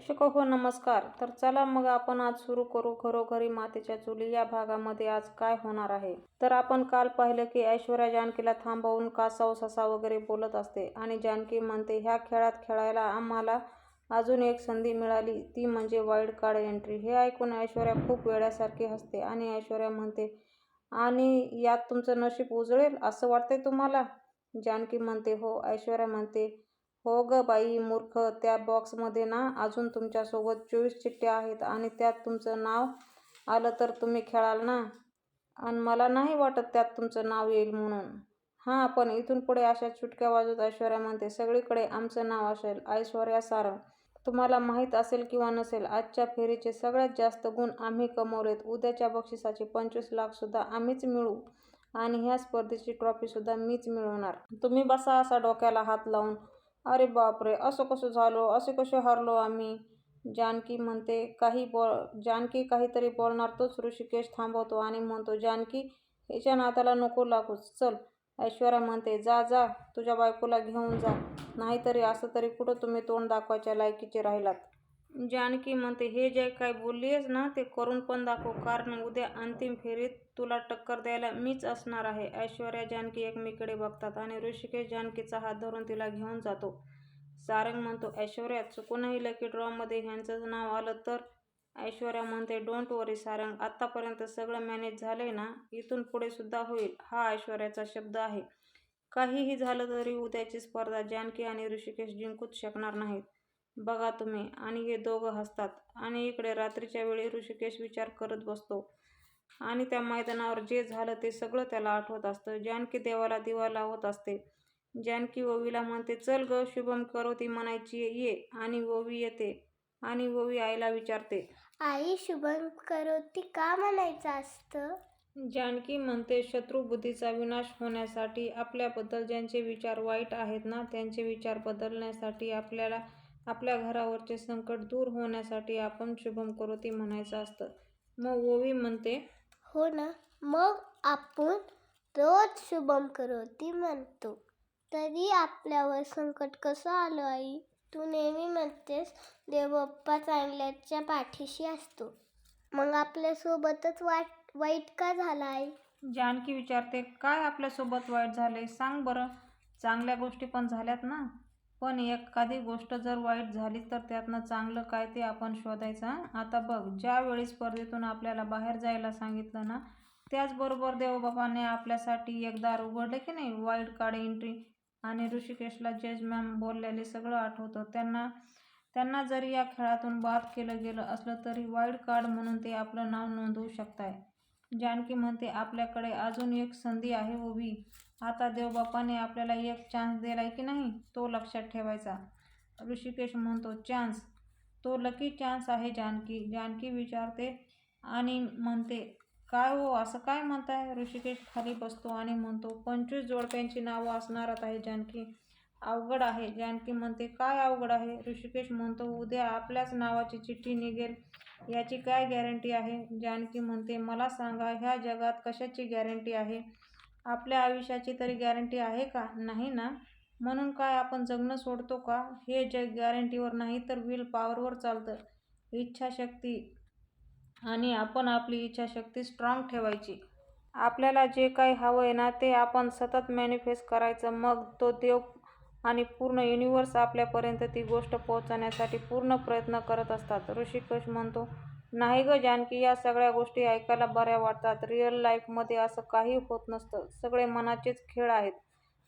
प्रेक्षक हो नमस्कार. तर चला मग आपण आज सुरू करू घरोघरी मातेच्या चुली या भागामध्ये आज काय होणार आहे? तर आपण काल पाहिलं की ऐश्वर्या जानकीला थांबवून कासव ससा वगैरे बोलत असते आणि जानकी म्हणते ह्या खेळात खेळायला आम्हाला अजून एक संधी मिळाली. ती म्हणजे वाईल्ड कार्ड एंट्री. हे ऐकून ऐश्वर्या खूप वेड्यासारखी हसते आणि ऐश्वर्या म्हणते आणि यात तुमचं नशीब उजळेल असं वाटतंय तुम्हाला? जानकी म्हणते हो. ऐश्वर्या म्हणते हो ग बाई मूर्ख. त्या बॉक्समध्ये ना अजून तुमच्यासोबत चोवीस चिठ्ठ्या आहेत आणि त्यात तुमचं नाव आलं तर तुम्ही खेळाल ना? आणि मला नाही वाटत त्यात तुमचं नाव येईल म्हणून. हां पण इथून पुढे अशा चुटक्या वाजत ऐश्वर्या म्हणते सगळीकडे आमचं नाव असेल ऐश्वर्या सारंग तुम्हाला माहीत असेल किंवा नसेल आजच्या फेरीचे सगळ्यात जास्त गुण आम्ही कमवलेत. उद्याच्या बक्षिसाचे पंचवीस लाखसुद्धा आम्हीच मिळू आणि ह्या स्पर्धेची ट्रॉफीसुद्धा मीच मिळवणार. तुम्ही बसा असा डोक्याला हात लावून. अरे बापरे असं कसं झालो? असे कसे हरलो आम्ही? जानकी म्हणते काही बोल जानकी काहीतरी बोलणार तोच ऋषिकेश थांबवतो आणि म्हणतो जानकी हिच्या नात्याला नको लागूच चल. ऐश्वर्या म्हणते जा जा तुझ्या बायकोला घेऊन जा. नाहीतरी असं तरी कुठं तुम्ही तोंड दाखवायच्या लायकीचे राहिलात? जानकी म्हणते हे जे काय बोललीयस ना ते करून पण दाखव. कारण उद्या अंतिम फेरीत तुला टक्कर द्यायला मीच असणार आहे. ऐश्वर्या जानकी एकमेकडे बघतात आणि ऋषिकेश जानकीचा हात धरून तिला घेऊन जातो. सारंग म्हणतो ऐश्वर्या चुकूनही लकी ड्रॉमध्ये ह्यांचं नाव आलं तर? ऐश्वर्या म्हणते डोंट वरी सारंग. आत्तापर्यंत सगळं मॅनेज झालंय ना? इथून पुढे सुद्धा होईल. हा ऐश्वर्याचा शब्द आहे. काहीही झालं तरी उद्याची स्पर्धा जानकी आणि ऋषिकेश जिंकूच शकणार नाहीत. बघा तुम्ही. आणि हे दोघं हसतात. आणि इकडे रात्रीच्या वेळी ऋषिकेश विचार करत बसतो. आणि त्या मैदानावर जे झालं ते सगळं त्याला आठवत असतं. जानकी देवाला दिवा लावत असते. जानकी ओवीला म्हणते चल ग शुभम करोती म्हणायची ये. आणि ओवी येते. आणि ओवी आईला विचारते आई शुभम करोती का म्हणायचं असतं? जानकी म्हणते शत्रुबुद्धीचा विनाश होण्यासाठी आपल्याबद्दल ज्यांचे विचार वाईट आहेत ना त्यांचे विचार बदलण्यासाठी आपल्याला आपल्या घरावरचे संकट दूर होण्यासाठी आपण शुभम करोती म्हणायचं असतं. मग ओवी म्हणते हो ना मग आपण रोज शुभम करोती म्हणतो. तरी आपल्यावर संकट कसं आलं आई? तू नेहमी म्हणतेस देवबाप्पा चांगल्याच्या पाठीशी असतो. मग आपल्यासोबतच वाट वाईट का झाला आई? जानकी विचारते काय आपल्यासोबत वाईट झाले सांग बरं. चांगल्या गोष्टी पण झाल्यात ना. पण एखादी गोष्ट जर वाईट झाली तर त्यातनं चांगलं काय ते आपण शोधायचं आता बघ ज्यावेळी स्पर्धेतून आपल्याला बाहेर जायला सांगितलं ना त्याचबरोबर देवबाबाने आपल्यासाठी एक दार उघडले की नाही वाईल्ड कार्ड एंट्री आणि ऋषिकेशला जज मॅम बोललेले सगळं आठवतं. त्यांना त्यांना जरी या खेळातून बाद केलं गेलं असलं तरी वाईल्ड कार्ड म्हणून ते आपलं नाव नोंदवू शकताय. जानकी म्हणते आपल्याकडे अजून एक संधी आहे उभी. आता देवबापाने आपल्याला एक चान्स दिला आहे की नाही तो लक्षात ठेवायचा. ऋषिकेश म्हणतो चान्स तो लकी चान्स आहे जानकी. जानकी विचारते आणि म्हणते काय हो असं काय म्हणताय? ऋषिकेश खाली बसतो आणि म्हणतो पंचवीस जोडप्यांची नावं असणारच आहे जानकी. अवघड आहे. जानकी म्हणते काय अवघड आहे? ऋषिकेश म्हणतो उद्या आपल्याच नावाची चिठ्ठी निघेल. याची काय गॅरंटी आहे? जानकी म्हणते मला सांगा ह्या जगात कशाची गॅरंटी आहे? आपल्या आयुष्याची तरी गॅरंटी आहे का? नाही ना. म्हणून काय आपण जगणं सोडतो का? हे जग गॅरंटीवर नाही तर विल पॉवरवर चालतं. इच्छाशक्ती आणि आपण आपली इच्छाशक्ती स्ट्रॉंग ठेवायची. आपल्याला जे काही हवं आहे ना ते आपण सतत मॅनिफेस्ट करायचं. मग तो देव आणि पूर्ण युनिवर्स आपल्यापर्यंत ती गोष्ट पोहोचवण्यासाठी पूर्ण प्रयत्न करत असतात. ऋषिकेश म्हणतो नाही ग जानकी या सगळ्या गोष्टी ऐकायला बऱ्या वाटतात. रिअल लाईफमध्ये असं काही होत नसतं. सगळे मनाचेच खेळ आहेत.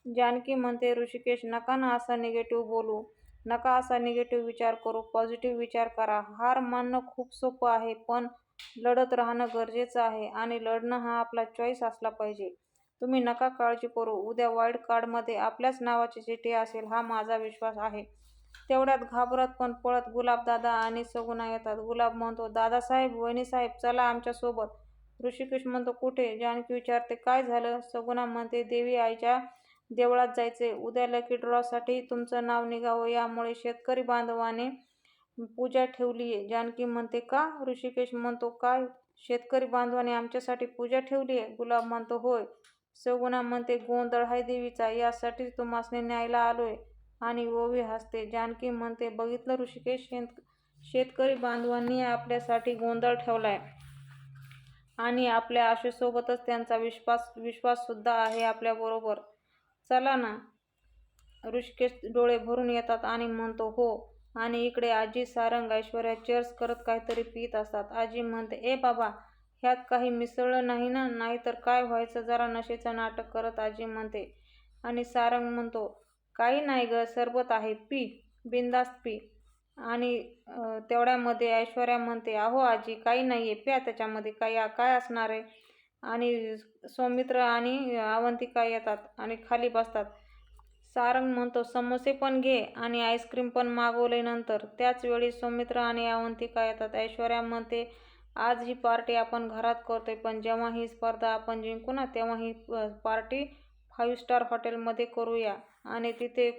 जानकी म्हणते ऋषिकेश नका ना असा निगेटिव्ह बोलू. नका असा निगेटिव्ह विचार करू. पॉझिटिव्ह विचार करा. हार मानणं खूप सोपं आहे पण लढत राहणं गरजेचं आहे आणि लढणं हा आपला चॉईस असला पाहिजे. तुम्ही नका काळजी करू. उद्या वाईल्ड कार्डमध्ये आपल्याच नावाची चिठ्ठी असेल हा माझा विश्वास आहे. तेवढ्यात घाबरत पण पळत गुलाबदादा आणि सगुणा येतात. गुलाब म्हणतो दादासाहेब वहिनीसाहेब चला आमच्यासोबत ऋषिकेश म्हणतो कुठे? जानकी विचारते काय झालं? सगुणा म्हणते देवी आईच्या देवळात जायचे उद्या लकी ड्रॉसाठी तुमचं नाव निघावं. यामुळे शेतकरी बांधवाने पूजा ठेवली आहे. जानकी म्हणते का? ऋषिकेश म्हणतो काय? शेतकरी बांधवाने आमच्यासाठी पूजा ठेवली आहे? गुलाब म्हणतो होय. सगुणा म्हणते गोंधळ आहे देवीचा. यासाठीच तुम्हासने न्यायला आलोय. आणि ओवी हसते. जानकी म्हणते बघितलं ऋषिकेश शेत शेतकरी बांधवांनी आपल्यासाठी गोंधळ ठेवलाय. आणि आपल्या आशेसोबतच त्यांचा विश्वास विश्वाससुद्धा आहे आपल्याबरोबर चला ना. ऋषिकेश डोळे भरून येतात आणि म्हणतो हो. आणि इकडे आजी सारंग ऐश्वर्या चेअर्स करत काहीतरी पित असतात. आजी म्हणते ए बाबा ह्यात काही मिसळलं नाही ना? नाहीतर काय व्हायचं? जरा नशेचं नाटक करत आजी म्हणते. आणि सारंग म्हणतो काही नाही ग सरबत आहे पी बिंदास्त पी. आणि तेवढ्यामध्ये ऐश्वर्या म्हणते अहो आजी काही नाही आहे प्या त्याच्यामध्ये काही काय असणार आहे? आणि सौमित्र आणि अवंतिका येतात आणि खाली बसतात. सारंग म्हणतो समोसे पण घे आणि आईस्क्रीम पण मागवले नंतर. त्याच वेळी सौमित्र आणि अवंतिका येतात. ऐश्वर्या म्हणते आज ही पार्टी आपण घरात करतोय पण जेव्हा ही स्पर्धा आपण जिंकू ना तेव्हा ही पार्टी फाईव्ह स्टार हॉटेलमध्ये करूया. आणि तिथे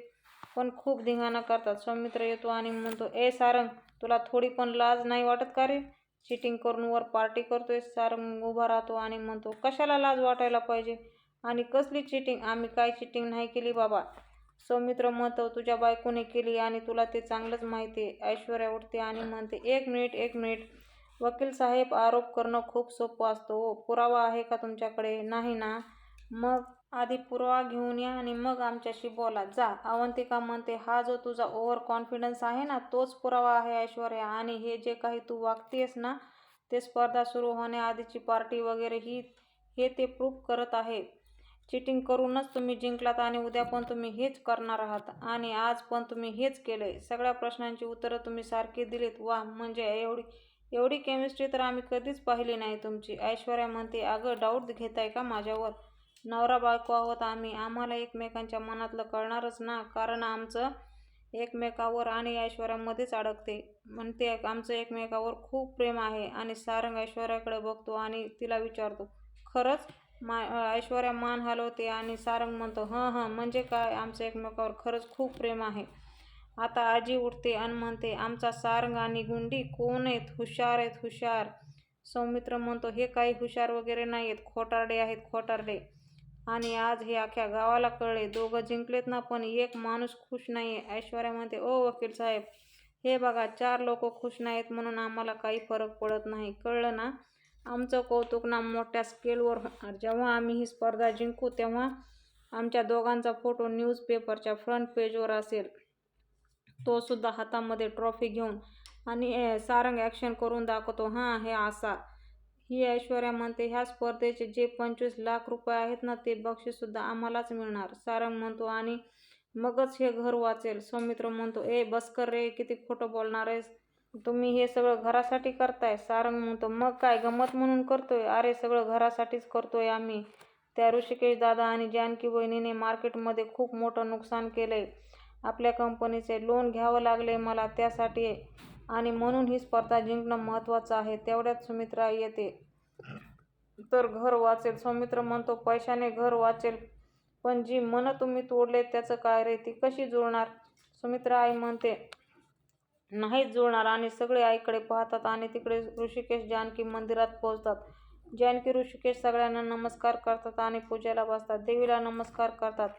पण खूप धिंगाणा करतात. सौमित्र येतो आणि म्हणतो ए सारंग तुला थोडी पण लाज नाही वाटत का रे? चिटिंग करून वर पार्टी करतोय. सारंग उभा राहतो आणि म्हणतो कशाला लाज वाटायला पाहिजे? आणि कसली चिटिंग? आम्ही काय चिटिंग नाही केली बाबा. सौमित्र म्हणतो तुझ्या बायकोने केली आणि तुला ते चांगलंच माहिती आहे. ऐश्वर्या उठते आणि म्हणते एक मिनिट एक मिनिट. वकील साहेब आरोप करणं खूप सोपं असतो. हो पुरावा आहे का तुमच्याकडे? नाही ना. मग आधी पुरावा घेऊन या आणि मग आमच्याशी बोला. जा. अवंतिका म्हणते हा जो तुझा ओव्हर कॉन्फिडन्स आहे ना तोच पुरावा आहे ऐश्वर्या. आणि हे जे काही तू वागतेस ना ते स्पर्धा सुरू होण्याआधीची पार्टी वगैरे ही हे ते प्रूफ करत आहे. चिटिंग करूनच तुम्ही जिंकलात आणि उद्या पण तुम्ही हेच करणार आहात. आणि आज पण तुम्ही हेच केले सगळ्या प्रश्नांची उत्तरं तुम्ही सारखी दिलीत. वा म्हणजे एवढी एवढी केमिस्ट्री तर आम्ही कधीच पाहिली नाही तुमची. ऐश्वर्या म्हणते अगं डाऊट घेताय का माझ्यावर? नवरा बायको आहोत आम्ही. आम्हाला एकमेकांच्या मनातलं कळणारच ना. कारण आमचं एकमेकावर आणि ऐश्वर्यामध्येच अडकते. म्हणते आमचं एकमेकावर खूप प्रेम आहे आणि सारंग ऐश्वर्याकडे बघतो आणि तिला विचारतो खरंच मा ऐश्वर्या मान हलवते? आणि सारंग म्हणतो हं हं म्हणजे काय? आमचं एकमेकावर खरंच खूप प्रेम आहे. आता आजी उठते आणि म्हणते आमचा सारंग आणि गुंडी कोण आहेत? हुशार आहेत हुशार. सौमित्र म्हणतो हे काही हुशार वगैरे नाही आहेत खोटारडे आहेत खोटारडे. आणि आज हे अख्ख्या गावाला कळले. दोघं जिंकलेत ना पण एक माणूस खुश नाही आहे ऐश्वर्या म्हणते ओ वकील साहेब हे बघा चार लोक खुश नाहीत म्हणून आम्हाला काही फरक पडत नाही. कळलं ना? आमचं कौतुक ना मोठ्या स्केलवर होणार. जेव्हा आम्ही ही स्पर्धा जिंकू तेव्हा आमच्या दोघांचा फोटो न्यूजपेपरच्या फ्रंट पेजवर असेल. तो सुद्धा हातामध्ये ट्रॉफी घेऊन आणि सारंग ॲक्शन करून दाखवतो. हां हे असा. ही ऐश्वर्या म्हणते ह्या स्पर्धेचे जे पंचवीस लाख रुपये आहेत ना ते बक्षीससुद्धा आम्हालाच मिळणार. सारंग म्हणतो आणि मगच हे घर वाचेल. सौमित्र म्हणतो ए बसकर रे किती खोटं बोलणार आहेस? तुम्ही हे सगळं घरासाठी करताय. सारंग म्हणतो मग काय गंमत म्हणून करतोय? अरे सगळं घरासाठीच करतोय आम्ही. त्या ऋषिकेश दादा आणि जानकी वहिनीने मार्केटमध्ये खूप मोठं नुकसान केलंय. आपल्या कंपनीचे लोन घ्यावं लागले मला त्यासाठी आणि म्हणून ही स्पर्धा जिंकणं महत्त्वाचं आहे. तेवढ्यात सुमित्रा येते. तर घर वाचेल. सौमित्र म्हणतो पैशाने घर वाचेल. पण जी मन तुम्ही तोडले त्याचं काय रे? ती कशी जुळणार? सुमित्रा आई म्हणते नाहीच जुळणार. आणि सगळे आईकडे पाहतात आणि तिकडे ऋषिकेश जानकी मंदिरात पोहोचतात. जानकी ऋषिकेश सगळ्यांना नमस्कार करतात आणि पूजेला बसतात. देवीला नमस्कार करतात.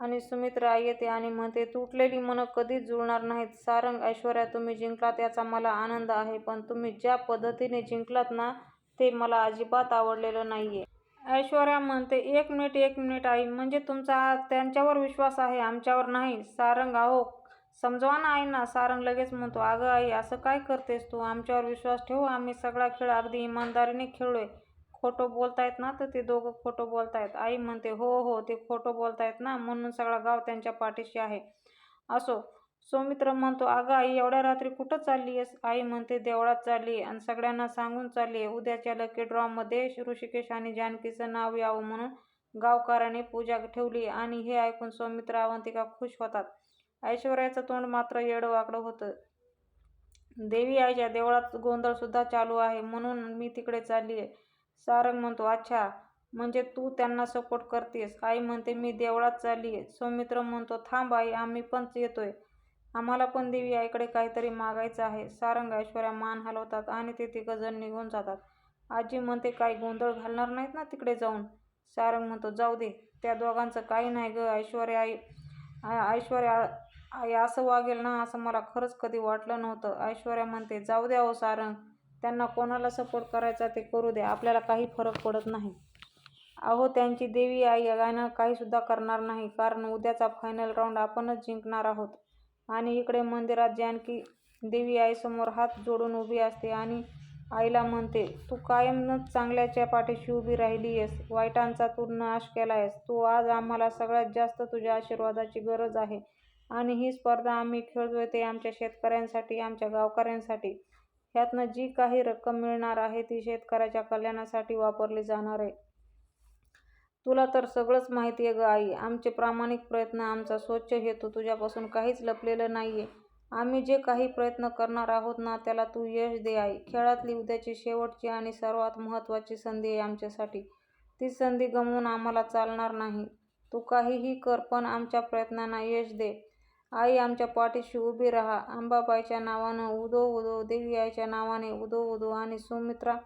आणि सुमित्रा आई येते आणि म्हणते तुटलेली मनं कधीच जुळणार नाहीत. सारंग ऐश्वर्या तुम्ही जिंकलात याचा मला आनंद आहे पण तुम्ही ज्या पद्धतीने जिंकलात ना ते मला अजिबात आवडलेलं नाही आहे ऐश्वर्या म्हणते एक मिनिट एक मिनिट आई. म्हणजे तुमचा त्यांच्यावर विश्वास आहे आमच्यावर नाही. सारंग आहो समजवा ना आईना. सारंग लगेच म्हणतो अगं आई असं काय करतेस तू? आमच्यावर विश्वास ठेवू? आम्ही सगळा खेळ अगदी इमानदारीने खेळलोय. खोटं बोलतायत ना तर ते दोघं खोटं बोलतायत. आई म्हणते हो हो ते खोटं बोलतायत ना म्हणून सगळा गाव त्यांच्या पाठीशी आहे. असो सौमित्र म्हणतो अगं आई एवढ्या रात्री कुठं चालली आहेस आई म्हणते देवळात चालली आहे आणि सगळ्यांना सांगून चालली आहे उद्याच्या लकी ड्रॉमध्ये ऋषिकेश आणि जानकीचं नाव यावं म्हणून गावकाराने पूजा ठेवली आणि हे ऐकून सौमित्र अवंतिका खुश होतात. ऐश्वर्याचं तोंड मात्र येडं होतं. देवी आईच्या देवळात गोंधळसुद्धा चालू आहे म्हणून मी तिकडे चालली आहे सारंग म्हणतो अच्छा म्हणजे तू त्यांना सपोर्ट करतेस. आई म्हणते मी देवळात चालली आहे. सौमित्र म्हणतो थांब आई आम्ही पण येतोय. आम्हाला पण देवी आईकडे काहीतरी मागायचं आहे. सारंग ऐश्वर्या मान हलवतात आणि ते तिघजण निघून जातात. आजी म्हणते काही गोंधळ घालणार नाहीत ना तिकडे जाऊन? सारंग म्हणतो जाऊ दे त्या दोघांचं काही नाही ग. ऐश्वर्या आई ऐश्वर्या आई असं वागेल ना असं मला खरंच कधी वाटलं नव्हतं. ऐश्वर्या म्हणते जाऊ द्या हो सारंग. त्यांना कोणाला सपोर्ट करायचा ते करू द्या आपल्याला काही फरक पडत नाही. अहो त्यांची देवी आई गाणं काहीसुद्धा करणार नाही. कारण उद्याचा फायनल राऊंड आपणच जिंकणार आहोत. आणि इकडे मंदिरात जानकी देवी आईसमोर हात जोडून उभी असते आणि आईला म्हणते तू कायमच चांगल्याच्या पाठीशी उभी राहिली आहेस वाईटांचा तू नाश केला आहेस तू आज आम्हाला सगळ्यात जास्त तुझ्या आशीर्वादाची गरज आहे. आणि ही स्पर्धा आम्ही खेळतोय ते आमच्या शेतकऱ्यांसाठी आमच्या गावकऱ्यांसाठी. ह्यातनं जी काही रक्कम मिळणार आहे ती शेतकऱ्याच्या कल्याणासाठी वापरली जाणार आहे. तुला तर सगळंच माहिती आहे ग आई. आमचे प्रामाणिक प्रयत्न आमचा स्वच्छ हेतू तुझ्यापासून काहीच लपलेलं नाही आहे आम्ही जे काही प्रयत्न करणार आहोत ना त्याला तू यश दे आई. खेळातली उद्याची शेवटची आणि सर्वात महत्त्वाची संधी आहे आमच्यासाठी. ती संधी गमवून आम्हाला चालणार नाही. तू काहीही कर पण आमच्या प्रयत्नांना यश दे. आई आमच्या पाठीशी उभी राहा. अंबाबाईच्या नावानं उदो उदो देवी आईच्या नावाने उदो उदो आणि सुमित्रा.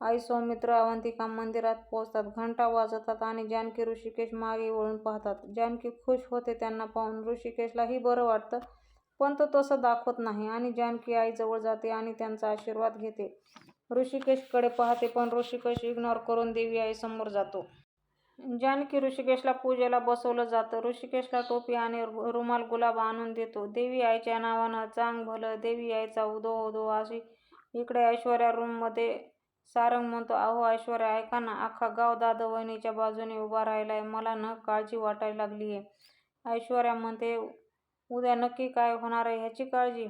आई सौमित्र अवंतिका मंदिरात पोहोचतात. घंटा वाजवतात आणि जानकी ऋषिकेश मागे वळून पाहतात. जानकी खुश होते त्यांना पाहून. ऋषिकेशलाही बरं वाटतं पण तो तसं दाखवत नाही आणि जानकी आईजवळ जाते आणि त्यांचा आशीर्वाद घेते. ऋषिकेशकडे पाहते पण ऋषिकेश इग्नोर करून देवी आईसमोर जातो. जानकी ऋषिकेशला पूजेला बसवलं जातं. ऋषिकेशला टोपी आणि रु- रुमाल गुलाब आणून देतो. देवी आईच्या नावानं चांग भलं देवी आईचा उदो उदो अशी इकडे ऐश्वर्या रूममध्ये सारंग म्हणतो अहो ऐश्वर्या ऐका ना अख्खा गाव दादा वहिनीच्या बाजूने उभा राहिलाय. मला न काळजी वाटायला लागली आहे ऐश्वर्या म्हणते उद्या नक्की काय होणार आहे ह्याची काळजी?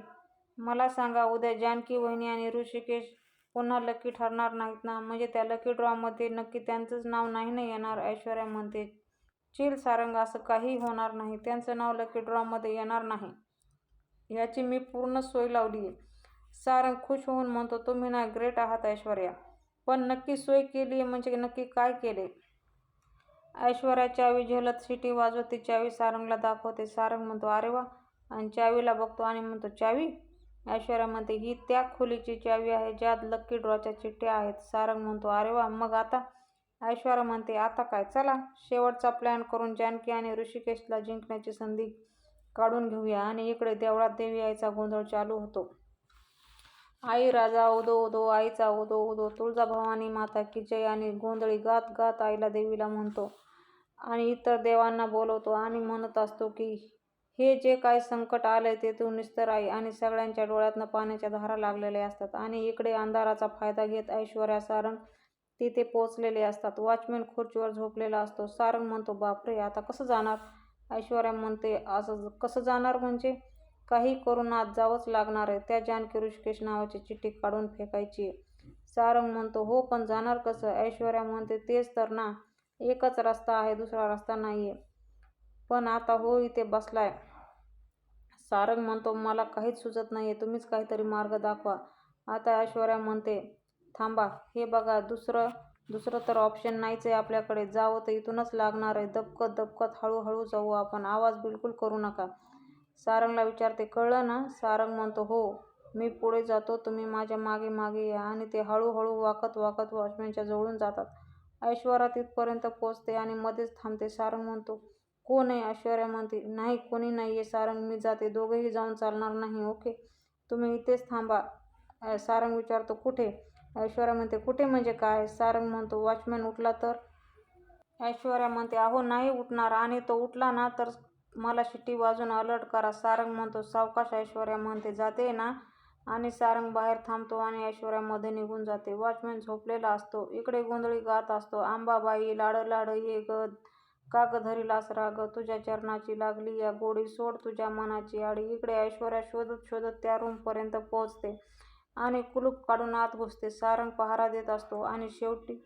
मला सांगा उद्या जानकी वहिनी आणि ऋषिकेश पुन्हा लकी ठरणार नाहीत ना. म्हणजे त्या लकी ड्रॉमध्ये नक्की त्यांचंच नाव नाही ना येणार ऐश्वर्या म्हणते. चिल सारंग असं काही होणार नाही. त्यांचं नाव लकी ड्रॉमध्ये येणार नाही. याची मी पूर्ण सोय लावली आहे. सारंग खुश होऊन म्हणतो तुम्ही ना ग्रेट आहात ऐश्वर्या. पण नक्की सोय केली म्हणजे नक्की काय केले? ऐश्वर्या चावी झेलत शिटी वाजवते. चावी सारंगला दाखवते. सारंग म्हणतो अरे वा. आणि चावीला बघतो आणि म्हणतो चावी? ऐश्वर्या म्हणते ही त्या खोलीची चावी आहे ज्यात लक्की ड्रॉच्या चिठ्ठ्या आहेत. सारंग म्हणतो अरे वा मग आता? ऐश्वर्या म्हणते आता काय? चला शेवटचा प्लॅन करून जानकी आणि ऋषिकेशला जिंकण्याची संधी काढून घेऊया. आणि इकडे देवळात देवी आईचा गोंधळ चालू होतो. आई राजा उदो उदो आईचा उदो उदो तुळजाभवानी माता की जय आणि गोंधळी गात गात आईला देवीला म्हणतो. आणि इतर देवांना बोलवतो आणि म्हणत असतो की हे जे काय संकट आलंय ते तू निस्तर आहे आणि सगळ्यांच्या डोळ्यातनं पाण्याच्या धारा लागलेल्या असतात आणि इकडे अंधाराचा फायदा घेत ऐश्वर्या सारंग तिथे पोचलेले असतात. वॉचमॅन खुर्चीवर झोपलेला असतो. सारंग म्हणतो बापरे आता कसं जाणार? ऐश्वर्या म्हणते असं कसं जाणार म्हणजे? काही करून आज जावंच लागणार आहे. त्या जानकी ऋषिकेश नावाची चिठ्ठी काढून फेकायची सारंग म्हणतो हो पण जाणार कसं? ऐश्वर्या म्हणते तेच तर ना एकच रस्ता आहे दुसरा रस्ता नाही आहे पण आता हो इथे बसलाय. सारंग म्हणतो मला काहीच सुचत नाही आहे तुम्हीच काहीतरी मार्ग दाखवा. आता ऐश्वर्या म्हणते थांबा हे बघा दुसरं दुसरं तर ऑप्शन नाहीच आहे आपल्याकडे. जावं तर इथूनच लागणार आहे. दबकत दबकत हळूहळू जाऊ आपण. आवाज बिलकुल करू नका. सारंगला विचारते कळलं ना? सारंग म्हणतो हो मी पुढे जातो. तुम्ही माझ्या मागे मागे या. आणि ते हळूहळू वाकत वाकत वॉचमॅनच्या जवळून जातात. ऐश्वर्या तिथपर्यंत पोचते आणि मध्येच थांबते. सारंग म्हणतो कोण आहे ऐश्वर्या म्हणते नाही कोणी नाही आहे सारंग. मी जाते. दोघेही जाऊन चालणार नाही ओके? तुम्ही इथेच थांबा. सारंग विचारतो कुठे? ऐश्वर्या म्हणते कुठे म्हणजे काय? सारंग म्हणतो वॉचमॅन उठला तर? ऐश्वर्या म्हणते अहो नाही उठणार. आणि तो उठला ना तर मला शिट्टी वाजून अलर्ट करा. सारंग म्हणतो सावकाश ऐश्वर्या म्हणते जाते ना? आणि सारंग बाहेर थांबतो आणि ऐश्वर्यामध्ये निघून जाते. वॉचमॅन झोपलेला असतो. इकडे गोंधळी गात असतो. आंबाबाई लाड लाड ये गद काग ग धरीलास राग तुझ्या चरणाची लागली या गोडी सोड तुझ्या मनाची आडी. इकडे ऐश्वर्या शोधत शोधत त्या रूमपर्यंत पोहोचते आणि कुलूप काढून आत घुसते. सारंग पहारा देत असतो आणि शेवटी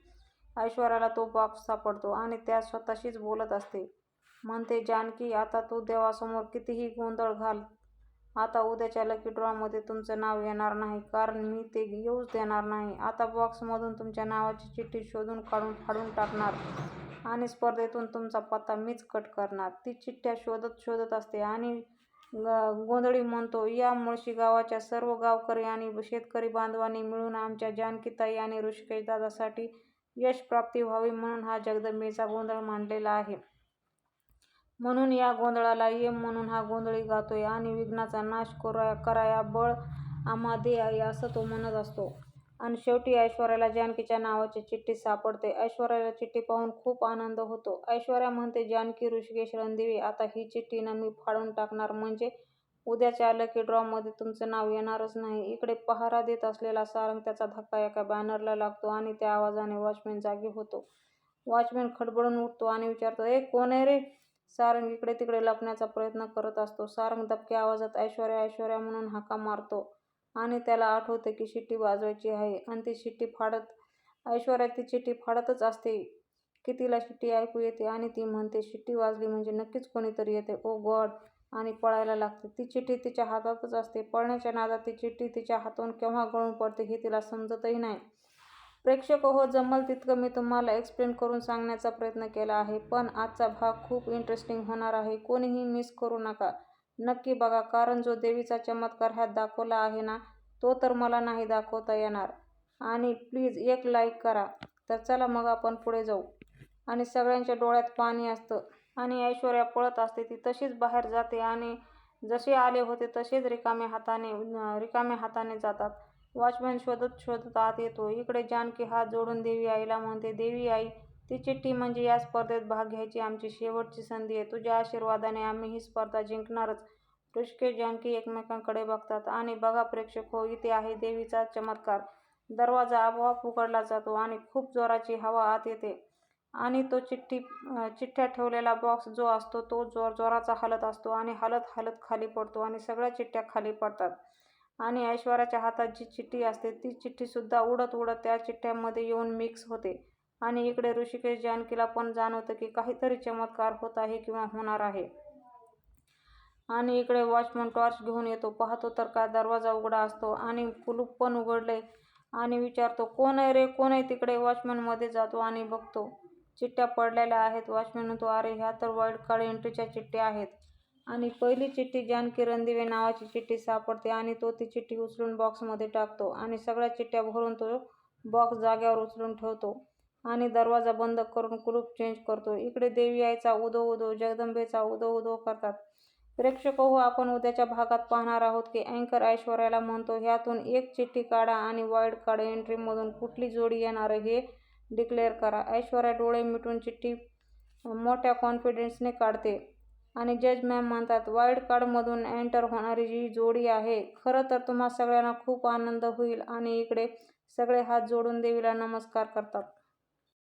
ऐश्वर्याला तो बॉक्स सापडतो आणि त्या स्वतःशीच बोलत असते. म्हणते जानकी आता तू देवासमोर कितीही गोंधळ घाल. आता उद्याच्या लकी ड्रॉमध्ये तुमचं नाव येणार नाही. कारण मी ते येऊच देणार नाही. आता बॉक्समधून तुमच्या नावाची चिठ्ठी शोधून काढून फाडून टाकणार. आणि स्पर्धेतून तुमचा पत्ता मीच कट करणार. ती चिठ्ठ्या शोधत शोधत असते आणि ग- गोंधळी म्हणतो या मुळशी गावाच्या सर्व गावकरी आणि शेतकरी बांधवांनी मिळून आमच्या जानकीताई आणि ऋषिकेश दादासाठी यश प्राप्ती व्हावी म्हणून हा जगदंबेचा गोंधळ मांडलेला आहे. म्हणून या गोंधळाला येम म्हणून हा गोंधळी गातोय आणि विघ्नाचा नाश करा कराया बळ आम्हा दे असं तो म्हणत असतो. आणि शेवटी ऐश्वर्याला जानकीच्या नावाची चिठ्ठी सापडते. ऐश्वर्याला चिठ्ठी पाहून खूप आनंद होतो. ऐश्वर्या म्हणते जानकी ऋषिकेश रणदिवे आता ही चिठ्ठी ना मी फाडून टाकणार. म्हणजे उद्याच्या लकी ड्रॉमध्ये तुमचं नाव येणारच नाही. इकडे पहारा देत असलेला सारंग त्याचा धक्का एका बॅनरला लागतो आणि त्या आवाजाने वॉचमॅन जागी होतो. वॉचमॅन खडबडून उठतो आणि विचारतो ए कोण आहे रे? सारंग इकडे तिकडे लपण्याचा प्रयत्न करत असतो. सारंग दबक्या आवाजात ऐश्वर्या ऐश्वर्या म्हणून हाका मारतो. आणि त्याला आठवते की शिट्टी वाजवायची आहे आणि ती शिट्टी फाडत ऐश्वर्या ती चिठ्ठी फाडतच असते. की तिला शिट्टी ऐकू येते आणि ती म्हणते शिट्टी वाजली म्हणजे नक्कीच कोणीतरी येते. Oh God! आणि पळायला लागते. ती चिठ्ठी तिच्या हातातच असते. पळण्याच्या नादात ती चिठ्ठी तिच्या हातून केव्हा गळून पडते हे तिला समजतही नाही. प्रेक्षक हो जमल तितकं मी तुम्हाला एक्सप्लेन करून सांगण्याचा प्रयत्न केला आहे पण आजचा भाग खूप इंटरेस्टिंग होणार आहे. कोणीही मिस करू नका. नक्की बघा कारण जो देवीचा चमत्कार ह्यात दाखवला आहे ना तो तर मला नाही दाखवता येणार. आणि प्लीज एक लाईक करा. तर चला मग आपण पुढे जाऊ. आणि सगळ्यांच्या डोळ्यात पाणी असतं. आणि ऐश्वर्या पळत असते ती तशीच बाहेर जाते. आणि जसे आले होते तसेच रिकाम्या हाताने रिकाम्या हाताने जातात. वॉचमॅन शोधत शोधत आत येतो. इकडे जानकी हात जोडून देवी आईला म्हणते देवी आई ती चिठ्ठी म्हणजे या स्पर्धेत भाग घ्यायची आमची शेवटची संधी आहे. तुझ्या आशीर्वादाने आम्ही ही स्पर्धा जिंकणारच. ऋषिकेश जानकी एकमेकांकडे बघतात. आणि बघा प्रेक्षक हो इथे आहे देवीचा चमत्कार. दरवाजा आपोआप उघडला जातो आणि खूप जोराची हवा आत येते. आणि तो चिठ्ठी चिठ्ठ्या ठेवलेला बॉक्स जो असतो तो जोर जोराचा हलत असतो आणि हलत हलत खाली पडतो आणि सगळ्या चिठ्ठ्या खाली पडतात. आणि ऐश्वर्याच्या हातात जी चिठ्ठी असते ती चिठ्ठीसुद्धा उडत उडत त्या चिठ्ठ्यांमध्ये येऊन मिक्स होते. आणि इकडे ऋषिकेश जानकीला पण जाणवतं की काहीतरी चमत्कार होत आहे किंवा होणार आहे. आणि इकडे वॉचमन टॉर्च घेऊन येतो. पाहतो तर काय दरवाजा उघडा असतो आणि कुलूप पण उघडले आणि विचारतो कोण आहे रे? कोण आहे तिकडे? वॉचमनमध्ये जातो आणि बघतो चिठ्ठ्या पडलेल्या आहेत. वॉचमन म्हणतो अरे ह्या तर वाईल्ड कार्ड एंट्रीच्या चिठ्ठ्या आहेत. आणि पहिली चिठ्ठी जानकी रणदिवे नावाची चिठ्ठी सापडते आणि तो ती चिठ्ठी उचलून बॉक्समध्ये टाकतो आणि सगळ्या चिठ्ठ्या भरून तो बॉक्स जाग्यावर उचलून ठेवतो. आणि दरवाजा बंद करून कुलूप चेंज करतो. इकडे देवी आईचा उदो उदो जगदंबेचा उदो उदो करतात. प्रेक्षक हो आपण उद्याच्या भागात पाहणार आहोत की अँकर ऐश्वर्याला म्हणतो ह्यातून एक चिठ्ठी काढा आणि वाईल्ड कार्ड एंट्रीमधून कुठली जोडी येणार हे डिक्लेअर करा. ऐश्वर्या डोळे मिटून चिठ्ठी मोठ्या कॉन्फिडन्सने काढते. आणि जज मॅम म्हणतात वाईल्ड कार्डमधून एंटर होणारी जी जोडी आहे खरं तर तुम्हा सगळ्यांना खूप आनंद होईल आणि इकडे सगळे हात जोडून देवीला नमस्कार करतात.